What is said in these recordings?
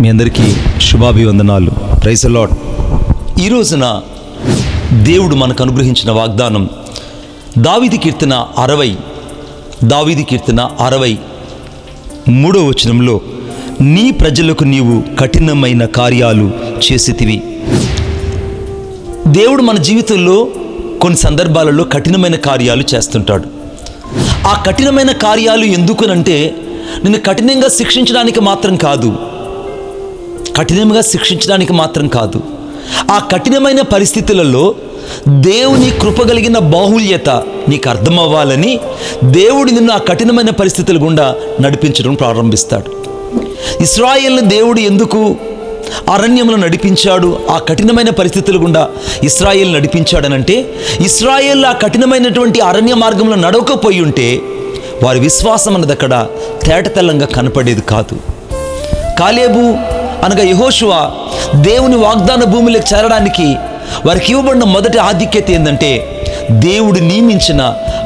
మీ అందరికీ శుభాభివందనాలు. ప్రైసలాడ్ ఈ రోజున దేవుడు మనకు అనుగ్రహించిన వాగ్దానం దావిది కీర్తన అరవై దావిది కీర్తన అరవై మూడో వచనంలో నీ ప్రజలకు నీవు కఠినమైన కార్యాలు చేసితివి. దేవుడు మన జీవితంలో కొన్ని సందర్భాలలో కఠినమైన కార్యాలు చేస్తుంటాడు. ఆ కఠినమైన కార్యాలు ఎందుకునంటే నిన్ను కఠినంగా శిక్షించడానికి మాత్రం కాదు. కఠినంగా శిక్షించడానికి మాత్రం కాదు. ఆ కఠినమైన పరిస్థితులలో దేవుని కృపగలిగిన బాహుల్యత నీకు అర్థమవ్వాలని దేవుడు నిన్ను ఆ కఠినమైన పరిస్థితుల గుండా నడిపించడం ప్రారంభిస్తాడు. ఇస్రాయేల్ని దేవుడు ఎందుకు అరణ్యంలో నడిపించాడు? ఆ కఠినమైన పరిస్థితుల గుండా ఇస్రాయేల్ నడిపించాడనంటే ఇస్రాయేల్ ఆ కఠినమైనటువంటి అరణ్య మార్గంలో నడవకపోయి ఉంటే వారి విశ్వాసం అన్నది అక్కడ తేటతెల్లంగా కనపడేది కాదు. కాలేబు అనగా యహోషువ దేవుని వాగ్దాన భూమిలోకి చేరడానికి వారికి ఇవ్వబడిన మొదటి ఆధిక్యత ఏంటంటే దేవుడు నియమించిన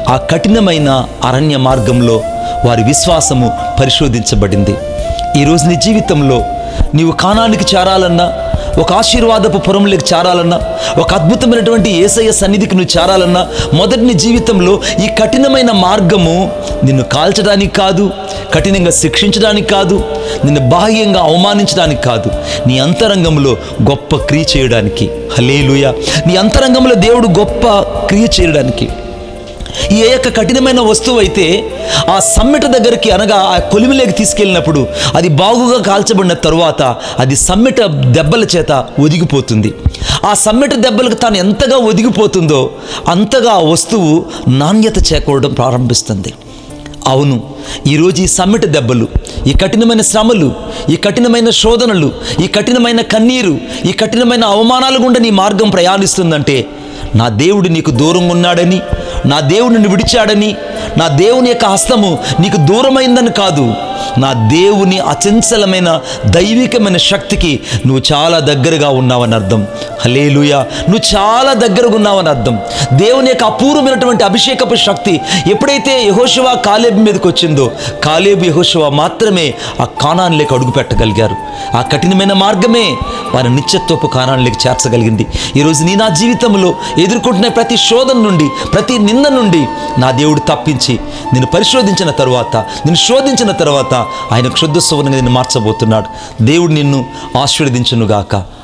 ఆ కఠినమైన అరణ్య మార్గంలో వారి విశ్వాసము పరిశోధించబడింది. ఈరోజు నీ జీవితంలో నీవు కానానికి చేరాలన్నా ఒక ఆశీర్వాదపు పురంలోకి చేరాలన్నా ఒక అద్భుతమైనటువంటి ఏసయ్య సన్నిధికి నువ్వు చేరాలన్నా మొదటి నీ జీవితంలో ఈ కఠినమైన మార్గము నిన్ను కాల్చడానికి కాదు కఠినంగా శిక్షించడానికి కాదు నిన్ను బాహ్యంగా అవమానించడానికి కాదు నీ అంతరంగంలో గొప్ప క్రియ చేయడానికి. హలేలుయ నీ అంతరంగంలో దేవుడు గొప్ప క్రియ చేయడానికి. ఈ ఏ యొక్క కఠినమైన వస్తువు అయితే ఆ సమ్మెట దగ్గరికి అనగా ఆ కొలిమిలోకి తీసుకెళ్ళినప్పుడు అది బాగుగా కాల్చబడిన తరువాత అది సమ్మెట దెబ్బల చేత ఒదిగిపోతుంది. ఆ సమ్మెట దెబ్బలకు తాను ఎంతగా ఒదిగిపోతుందో అంతగా ఆ వస్తువు నాణ్యత చేకూడడం ప్రారంభిస్తుంది. అవును. ఈరోజు ఈ సమ్మెట దెబ్బలు ఈ కఠినమైన శ్రమలు ఈ కఠినమైన శోధనలు ఈ కఠినమైన కన్నీరు ఈ కఠినమైన అవమానాలు గుండా నీ మార్గం ప్రయాణిస్తుందంటే నా దేవుడు నీకు దూరంగా ఉన్నాడని నా దేవుడిని విడిచాడని నా దేవుని యొక్క హస్తము నీకు దూరమైందని కాదు. నా దేవుని అచంచలమైన దైవికమైన శక్తికి నువ్వు చాలా దగ్గరగా ఉన్నావని అర్థం. హలేలుయ నువ్వు చాలా దగ్గరగా ఉన్నావని అర్థం. దేవుని యొక్క అపూర్వమైనటువంటి అభిషేకపు శక్తి ఎప్పుడైతే యహోశివ కాలేబు మీదకి వచ్చిందో కాలేబు యహోశివ మాత్రమే ఆ కానాన్లోకి అడుగు పెట్టగలిగారు. ఆ కఠినమైన మార్గమే వారి నిత్యత్వపు కానాన్లోకి చేర్చగలిగింది. ఈరోజు నీ నా జీవితంలో ఎదుర్కొంటున్న ప్రతి శోధన నుండి ప్రతి నింద నుండి నా దేవుడు తప్పించి నేను పరిశోధించిన తరువాత నిన్ను శోధించిన తర్వాత ఆయన క్షుద్ధ సువర్ణంగా నేను మార్చబోతున్నాడు. దేవుడు నిన్ను ఆశీర్వదించునుగాక.